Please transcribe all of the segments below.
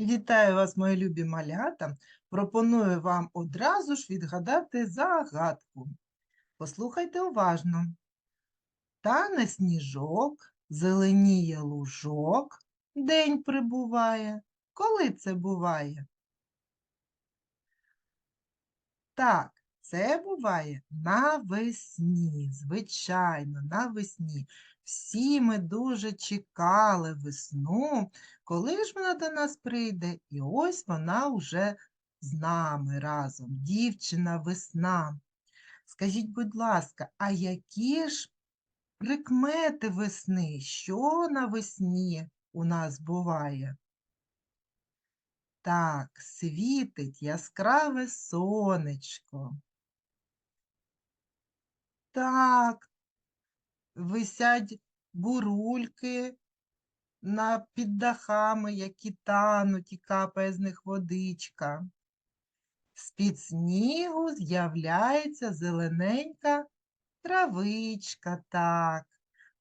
Вітаю вас, мої любі малята. Пропоную вам одразу ж відгадати загадку. Послухайте уважно. Тане сніжок, зеленіє лужок, день прибуває. Коли це буває? Так, це буває навесні, звичайно, навесні. Всі ми дуже чекали весну, коли ж вона до нас прийде, і ось вона вже з нами разом, дівчина весна. Скажіть, будь ласка, а які ж прикмети весни? Що навесні у нас буває? Так, світить яскраве сонечко. Так, висять бурульки на під дахами, які тануть і капає з них водичка. З-під снігу з'являється зелененька травичка, так,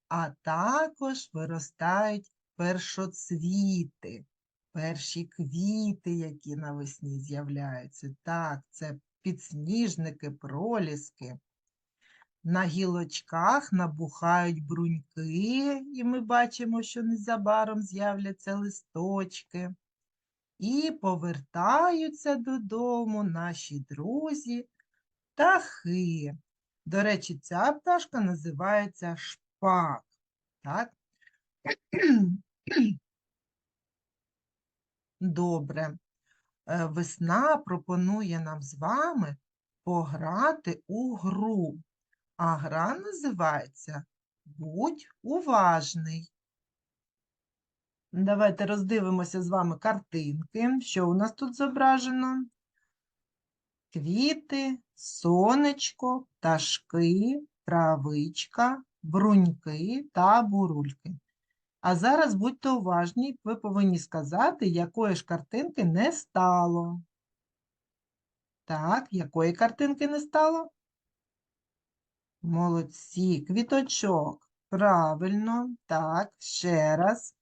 а також виростають першоцвіти, перші квіти, які навесні з'являються. Так, це підсніжники, проліски. На гілочках набухають бруньки, і ми бачимо, що незабаром з'являться листочки. І повертаються додому наші друзі птахи. До речі, ця пташка називається шпак. Так? Добре. Е, Весна пропонує нам з вами пограти у гру. А гра називається Будь уважний. Давайте роздивимося з вами картинки. Що у нас тут зображено? Квіти, сонечко, пташки, травичка, бруньки та бурульки. А зараз будьте уважні, ви повинні сказати, якої ж картинки не стало. Так, якої картинки не стало? Молодці, квіточок. Правильно, так, ще раз.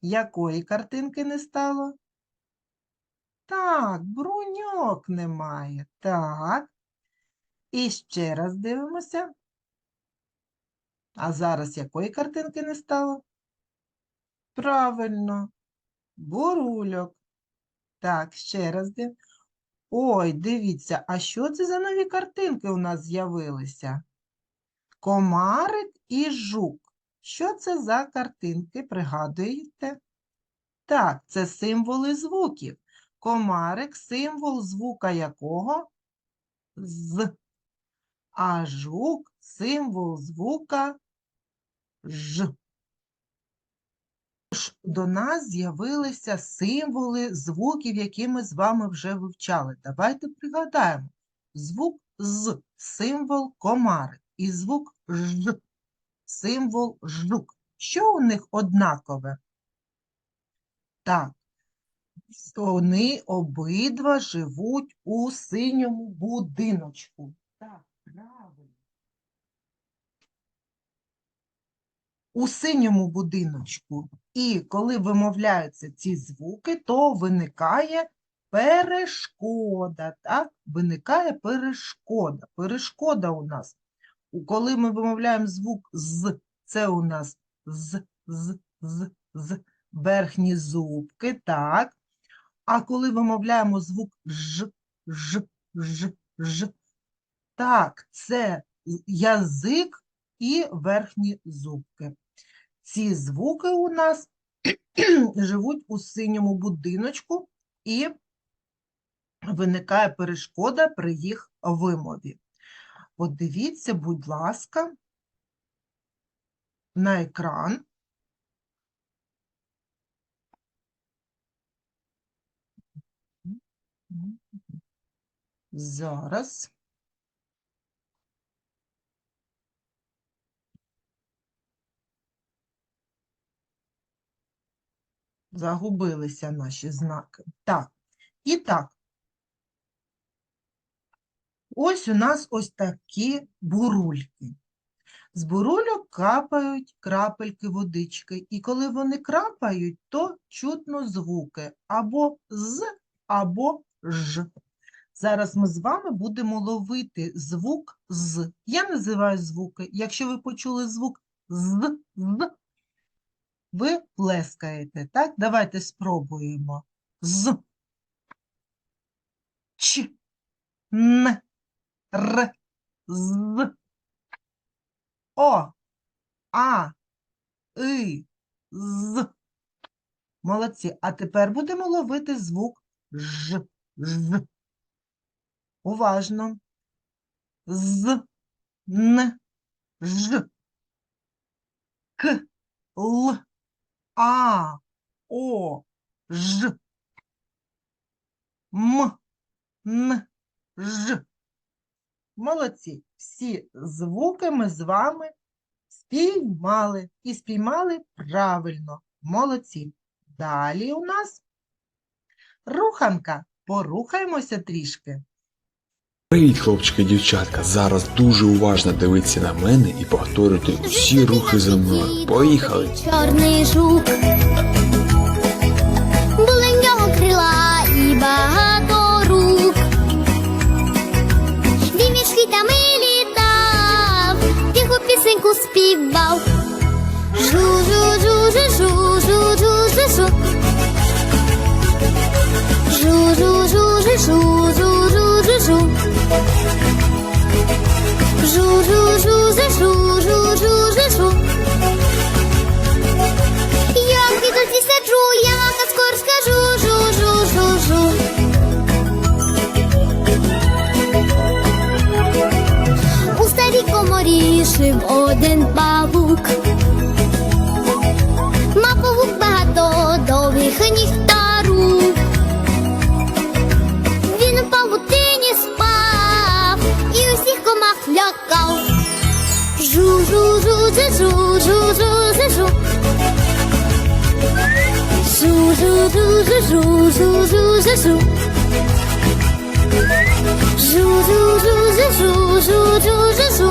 Якої картинки не стало? Так, бруньок немає. Так. І ще раз дивимося. А зараз якої картинки не стало? Правильно, бурульок. Так, ще раз дивимося. Ой, дивіться, а що це за нові картинки у нас з'явилися? Комарик і жук. Що це за картинки, пригадуєте? Так, це символи звуків. Комарик символ звука якого? З. А жук символ звука Ж. Тож До нас з'явилися символи звуків, які ми з вами вже вивчали. Давайте пригадаємо. Звук з символ комарик і звук ж символ жук. Що у них однакове? Так, вони обидва живуть у синьому будиночку. Так, правильно. У синьому будиночку. І коли вимовляються ці звуки, то виникає перешкода. Так? Виникає перешкода. Перешкода у нас. Коли ми вимовляємо звук з, це у нас з, з, з, з, верхні зубки, так. А коли вимовляємо звук ж, ж, ж, ж, так, це язик і верхні зубки. Ці звуки у нас живуть у синьому будиночку і виникає перешкода при їх вимові. Подивіться, будь ласка, на екран. Зараз. Загубилися наші знаки. Так, і так. Ось у нас ось такі бурульки. З бурульок капають крапельки водички, і коли вони крапають, то чутно звуки або з, або ж. Зараз ми з вами будемо ловити звук з. Я називаю звуки. Якщо ви почули звук з, з, ви плескаєте. Так, давайте спробуємо. З, ч, н, р, з, о, а, и, з. Молодці. А тепер будемо ловити звук ж, ж. Уважно. З, н, ж, к, л, а, о, ж, м, н, ж. Молодці. Всі звуки ми з вами спіймали. І спіймали правильно. Молодці. Далі у нас руханка. Порухаємося трішки. Привіт, хлопчики і дівчатка. Зараз дуже уважно дивіться на мене і повторюйте усі рухи за мною. Поїхали! Чорний жук. Були в нього крила і багато рук. Він між хвітами літав, тиху пісеньку співав. Жу, жу, жу, жу, жу, жу, жу, жу. Жу, жу, жу, жу, жу, жу, жу, жу, жу. Жу, жу, жу, жу, жу, жу, жу.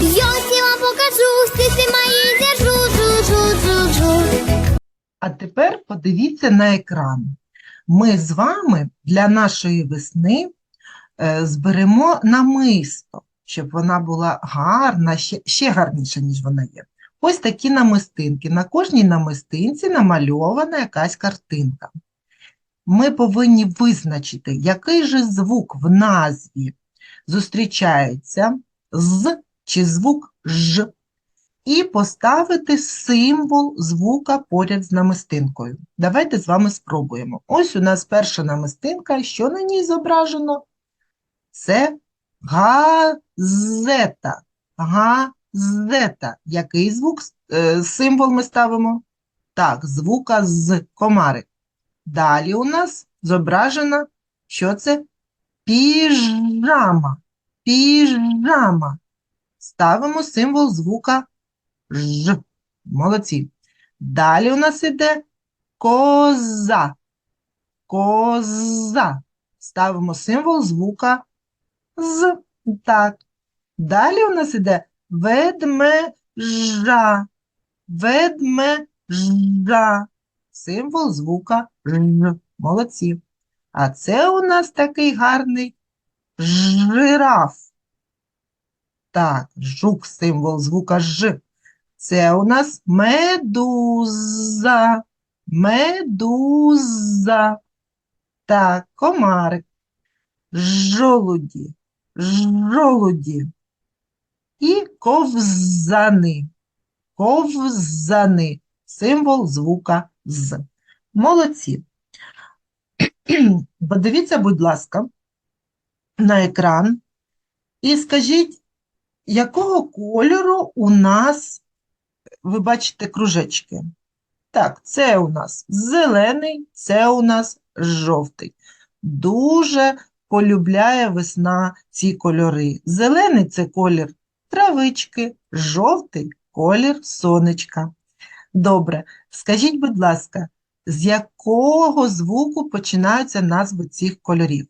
Я всім вам покажу, стихи мої держу, жу, жу, жу, жу. А тепер подивіться на екран. Ми з вами для нашої весни е, зберемо намисто, щоб вона була гарна, ще, ще гарніша, ніж вона є. Ось такі намистинки. На кожній намистинці намальована якась картинка. Ми повинні визначити, який же звук в назві зустрічається з чи звук ж, і поставити символ звука поряд з намистинкою. Давайте з вами спробуємо. Ось у нас перша намистинка. Що на ній зображено? Це газета. Газета. Який звук, е, символ ми ставимо? Так, звука з комарик. Далі у нас зображено, що це? Піжама. Піжама. Ставимо символ звука Ж. Молодці. Далі у нас іде коза. Коза. Ставимо символ звука з. Так. Далі у нас іде ведмежа. Ведмежа. Символ звука Ж. Молодці. А це у нас такий гарний жираф. Так, жук, символ звука Ж. Це у нас медуза. Медуза. Так, комарик. Жолуді. Жолуді. І ковзани. Ковзани. Символ звука З. Молодці. Подивіться, будь ласка, на екран і скажіть, якого кольору у нас, ви бачите, кружечки? Так, це у нас зелений, це у нас жовтий. Дуже полюбляє весна ці кольори. Зелений – це колір травички, жовтий – колір сонечка. Добре, скажіть, будь ласка, з якого звуку починаються назви цих кольорів?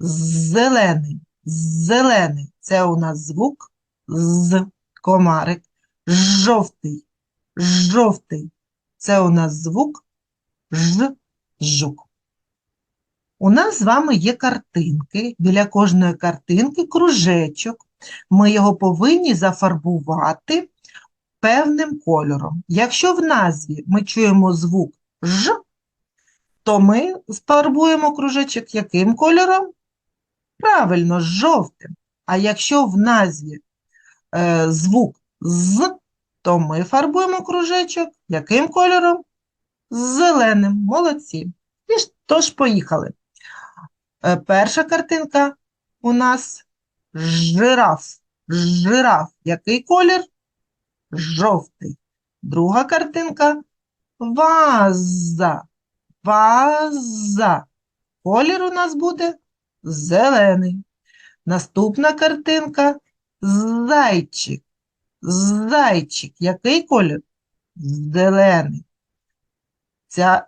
Зелений. Зелений це у нас звук з комарик. Жовтий. Жовтий. Це у нас звук ж жук. У нас з вами є картинки. Біля кожної картинки кружечок. Ми його повинні зафарбувати певним кольором. Якщо в назві ми чуємо звук ж, то ми фарбуємо кружечок яким кольором? Правильно, жовтим. А якщо в назві е, звук з, то ми фарбуємо кружечок яким кольором? Зеленим. Молодці. І ж- Тож поїхали. Е, Перша картинка у нас жираф. Жираф. Який колір? Жовтий. Друга картинка ваза. Ваза. Колір у нас буде зелений. Наступна картинка зайчик. Зайчик. Який колір? Зелений. Ця,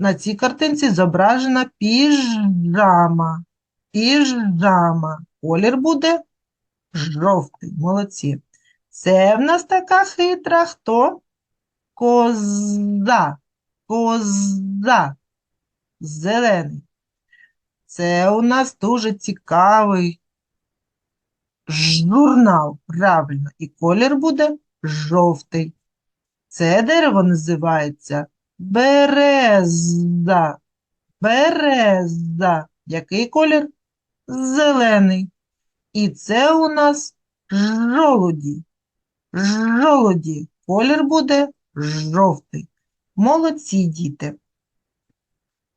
на цій картинці зображена піжама. Піжама. Колір буде жовтий. Молодці. Це в нас така хитра хто? Коза. Коза. Зелений. Це у нас дуже цікавий журнал. Правильно. І колір буде жовтий. Це дерево називається береза. Береза. Який колір? Зелений. І це у нас жолуді. Жолуді. Колір буде жовтий. Молодці, діти.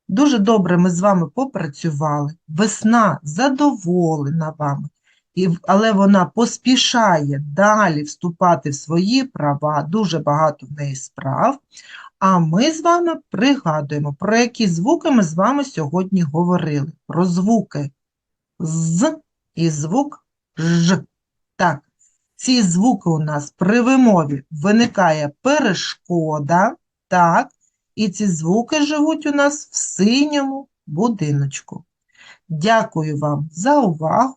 Дуже добре ми з вами попрацювали. Весна задоволена вами, і, але вона поспішає далі вступати в свої права. Дуже багато в неї справ. А ми з вами пригадуємо, про які звуки ми з вами сьогодні говорили. Про звуки з і звук ж. Так, ці звуки у нас при вимові виникає перешкода, так, і ці звуки живуть у нас в синьому будиночку. Дякую вам за увагу